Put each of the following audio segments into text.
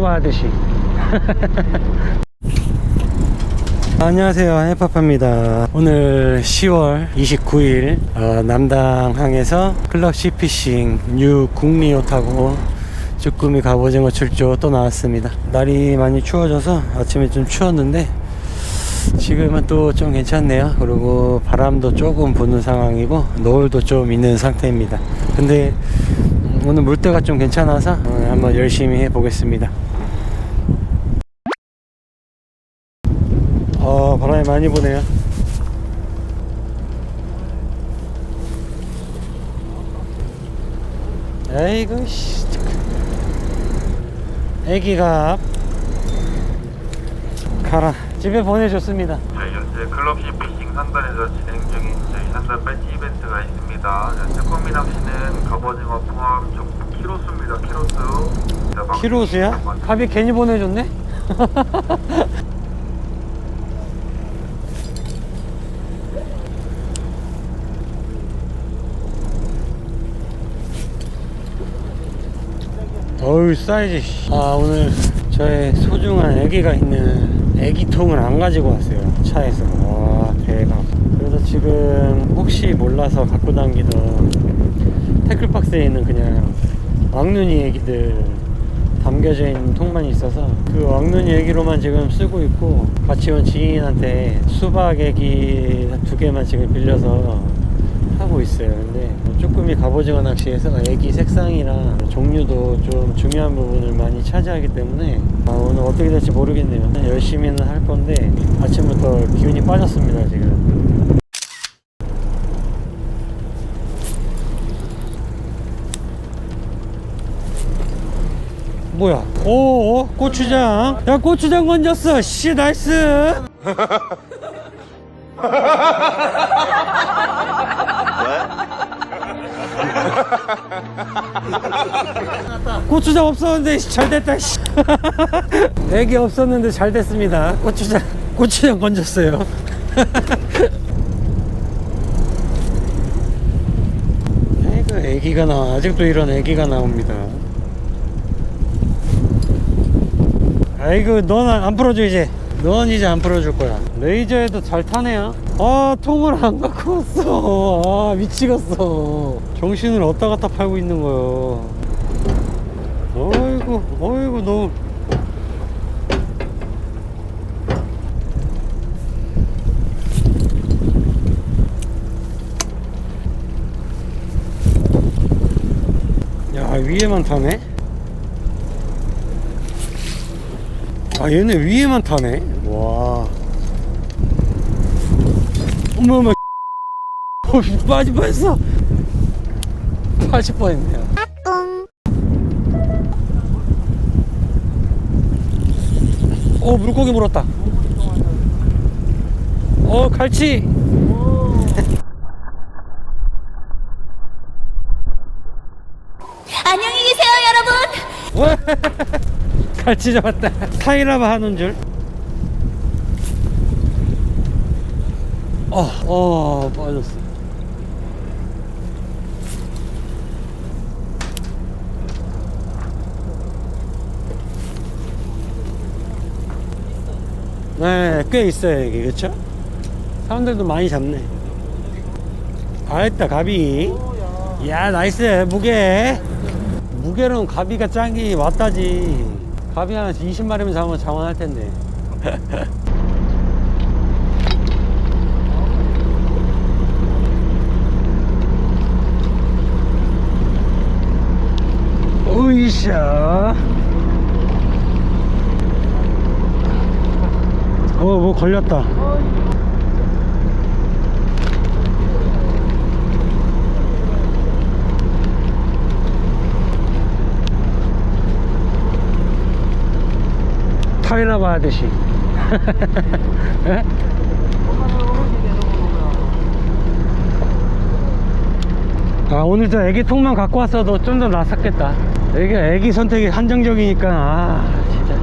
타이라바 하듯이. 안녕하세요. 해파파입니다. 오늘 10월 29일 어, 남당항에서 클럽 시피싱 뉴 국리호 타고 쭈꾸미 갑오징어 출조 또 나왔습니다. 날이 많이 추워져서 아침에 좀 추웠는데 지금은 또 좀 괜찮네요. 그리고 바람도 조금 부는 상황이고 노을도 좀 있는 상태입니다. 근데 음, 오늘 물때가 좀 괜찮아서 어, 한번 열심히 해보겠습니다. 어 바람이 많이 부네요. 에이구 씨 애기가 가라. 집에 보내줬습니다. 저희 현재 클럽시 피싱 산단에서 진행 중인 저 희 산단 배지 이벤트가 있습니다. 꽃미 낚시는 갑오징어 포함 총 키로수입니다. 키로수. 키로수야? 갑이 괜히 보내줬네? 어우 사이즈 씨. 아 오늘 저의 소중한 애기가 있는 애기통을 안 가지고 왔어요 차에서 와 대박 지금 혹시 몰라서 갖고 다니던 태클박스에 있는 그냥 왕눈이 애기들 담겨져 있는 통만 있어서 그 왕눈이 애기로만 지금 쓰고 있고 같이 온 지인한테 수박 애기 두 개만 지금 빌려서 하고 있어요. 근데 뭐 쭈꾸미 갑오징어 낚시에서 애기 색상이랑 종류도 좀 중요한 부분을 많이 차지하기 때문에 아, 오늘 어떻게 될지 모르겠네요. 열심히는 할 건데 아침부터 기운이 빠졌습니다 지금 뭐야? 오, 오 고추장. 야 고추장 건졌어. 씨 나이스. 고추장 없었는데 씨, 잘 됐다. 씨. 애기 없었는데 잘 됐습니다. 고추장 고추장 건졌어요. 아이고 애기가 나와. 아직도 이런 애기가 나옵니다. 아이고 넌 안 풀어줘 이제. 넌 이제 안 풀어줄 거야. 레이저에도 잘 타네요. 아 통을 안 갖고 왔어. 아 미치겠어. 정신을 어디다 갖다 팔고 있는 거야. 어이구 어이구 너. 야, 위에만 타네? 아 얘네 위에만 타네. 와. 어머 어머. 어, 빠질 뻔했어. 빠질 뻔했네요 어 물고기 물었다. 어 갈치. 안녕히 계세요, 여러분. 갈치 잡았다 타이라바 하는 줄 어, 어, 빠졌어. 네, 꽤 있어요, 여기, 그쵸? 사람들도 많이 잡네. 아, 있다, 가비. 야, 나이스, 무게. 무게로는 가비가 짱이 왔다지. 가비 한 20마리면 잡으면 장원할 텐데. 오이샤. 어, 뭐 걸렸다. 타이라바 하듯이. 예? 아 오늘도 애기 통만 갖고 왔어도 좀 더 낫았겠다 애기 애기 선택이 한정적이니까 아 진짜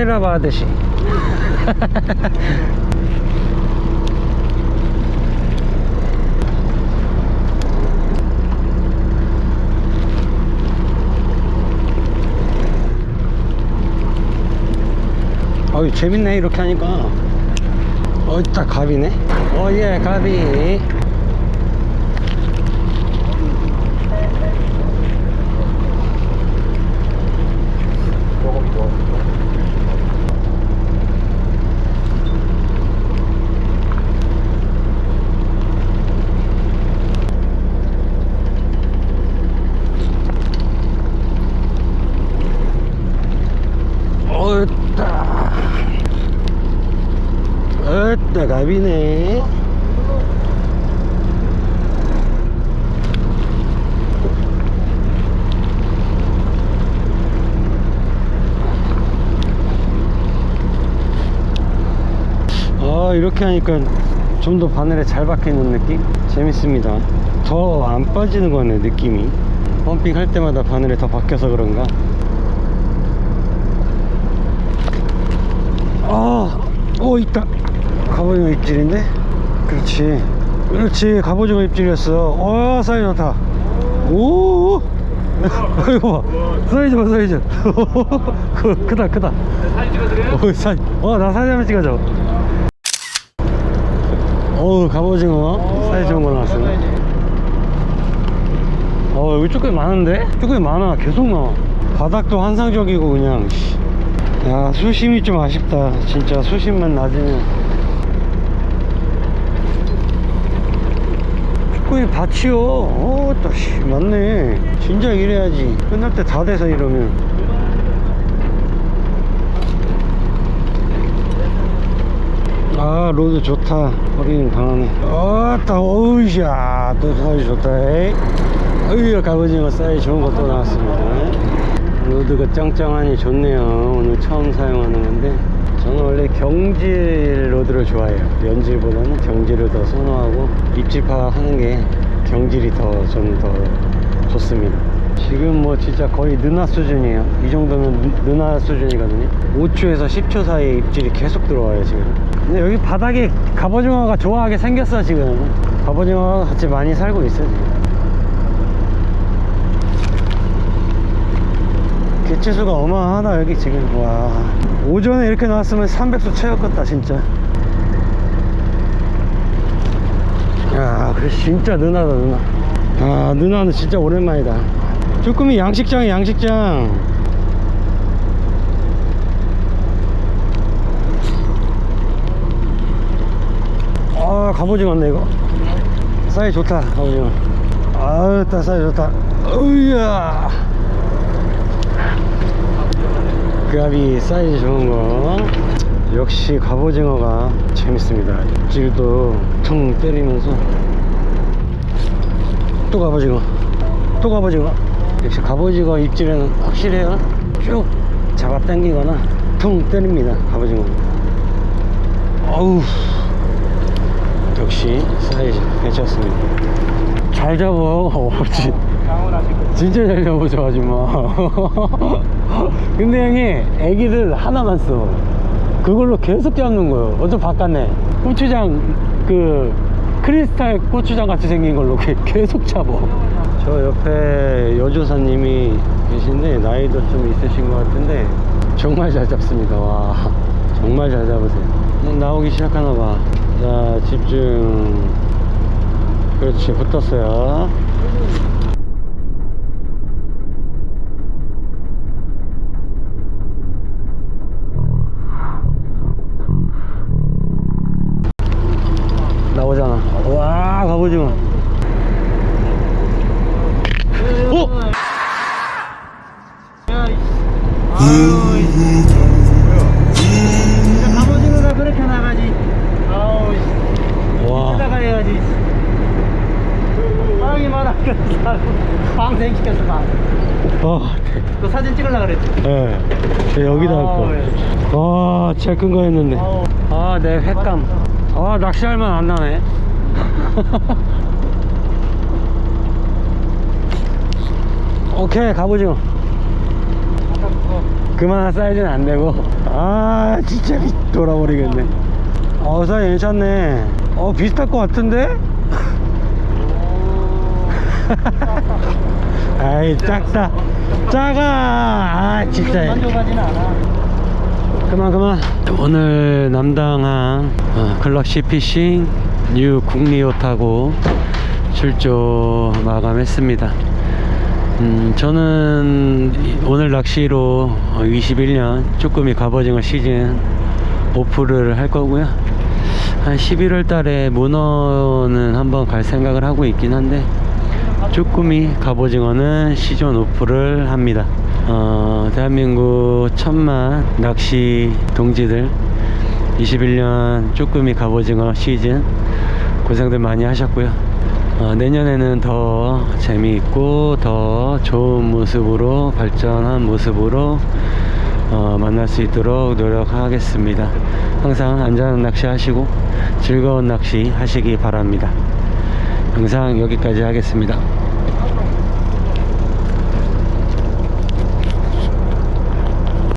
사이라바 아저씨 어이 재밌네 이렇게 하니까. 어이 딱 갑이네. 어예 갑이 어따 어따 갑이네 아 이렇게 하니까 좀 더 바늘에 잘 박히는 느낌? 재밌습니다 더 안 빠지는 거네 느낌이 펌핑 할 때마다 바늘에 더 박혀서 그런가 아, 오 있다. 갑오징어 입질인데? 그렇지. 그렇지. 갑오징어 입질이었어. 어, 사이즈 좋다. 오. 이거 봐. 사이즈 봐, 사이즈. 크, 크다, 크다. 사진 찍어드려요? 어, 사이즈. 어, 나 사진 한번 찍어줘. 어우, 갑오징어. 사이즈 좋은 거 나왔어. 어, 여기 쭈꾸미 많은데? 쭈꾸미 많아. 계속 나와. 바닥도 환상적이고, 그냥. 씨. 야, 수심이 좀 아쉽다. 진짜 수심만 낮으면. 꾸미 밭이요. 어, 또, 씨, 맞네. 진작 이래야지. 끝날 때 다 돼서 이러면. 아 로드 좋다 허리는 강하네 어따 어우야 또 사이즈 좋다. 어이야 갑오징어 사이즈 좋은 거또 나왔습니다 로드가 짱짱하니 좋네요 오늘 처음 사용하는 건데 저는 원래 경질 로드를 좋아해요. 연질보다는 경질을 더 선호하고 입질파 하는 게 경질이 더 저는 더 좋습니다. 지금 뭐 진짜 거의 느나 수준이에요. 이 정도면 느- 느나 수준이거든요. 5초에서 10초 사이에 입질이 계속 들어와요 지금. 근데 여기 바닥에 갑오징어가 좋아하게 생겼어 지금. 갑오징어가 같이 많이 살고 있어요 지금 개체수가 어마어마하다 여기 지금. 와. 오전에 이렇게 나왔으면 300수 채웠겠다 진짜. 야 그래 진짜 느나다 느나. 아 느나는 진짜 오랜만이다. 쭈꾸미 양식장에 양식장. 아 갑오징어네 이거. 사이 좋다 갑오징어. 아유 따 사이 좋다. 어이야 그압이 사이즈 좋은 거. 역시 갑오징어가 재밌습니다. 입질도 퉁 때리면서. 또 갑오징어. 또 갑오징어. 역시 갑오징어 입질은 확실해요. 쭉 잡아 당기거나 퉁 때립니다 갑오징어. 어우. 역시 사이즈 괜찮습니다. 잘 잡어 진- 진짜 잘 잡아줘 아줌마. 근데 형이 애기를 하나만 써. 그걸로 계속 잡는 거예요. 어좀 바꿨네 고추장 그 크리스탈 고추장 같이 생긴 걸로 게- 계속 잡어. 저 옆에 여조사님이 계신데 나이도 좀 있으신 것 같은데 정말 잘 잡습니다. 와 정말 잘 잡으세요. 음, 나오기 시작하나 봐자 집중. 그렇지 붙었어요 나오잖아 와 갑오징어 어? 갑오징어가 그렇게 나가지. 아우, 와 나가야지. 빵이 많아서 빵 생시켜서 막. 어, 그 사진 찍으려고 그랬지. 예. 저 여기다 아우, 할거 예. 와, 제일 큰 거였는데. 아우. 아, 내 횟감. 아, 낚시할 만 안 나네. 오케이, 갑오징어. 그만한 사이즈는 안 되고. 아 진짜 미 돌아버리겠네. 어 사이즈 괜찮네. 어 비슷할 것 같은데? 아이 작다 작아. 아 진짜. 않아. 그만 그만. 오늘 남당항 어, 클럽 시피싱 뉴 국리호 타고 출조 마감했습니다. 음, 저는 이- 오늘 낚시로 21년 쭈꾸미 갑오징어 시즌 오프를 할 거고요. 한 11월 달에 문어는 한번 갈 생각을 하고 있긴 한데 쭈꾸미 갑오징어는 시즌 오프를 합니다. 어, 대한민국 천만 낚시 동지들 21년 쭈꾸미 갑오징어 시즌 고생들 많이 하셨고요. 어, 내년에는 더 재미있고 더 좋은 모습으로 발전한 모습으로 어, 만날 수 있도록 노력하겠습니다. 항상 안전한 낚시 하시고 즐거운 낚시 하시기 바랍니다. 영상 여기까지 하겠습니다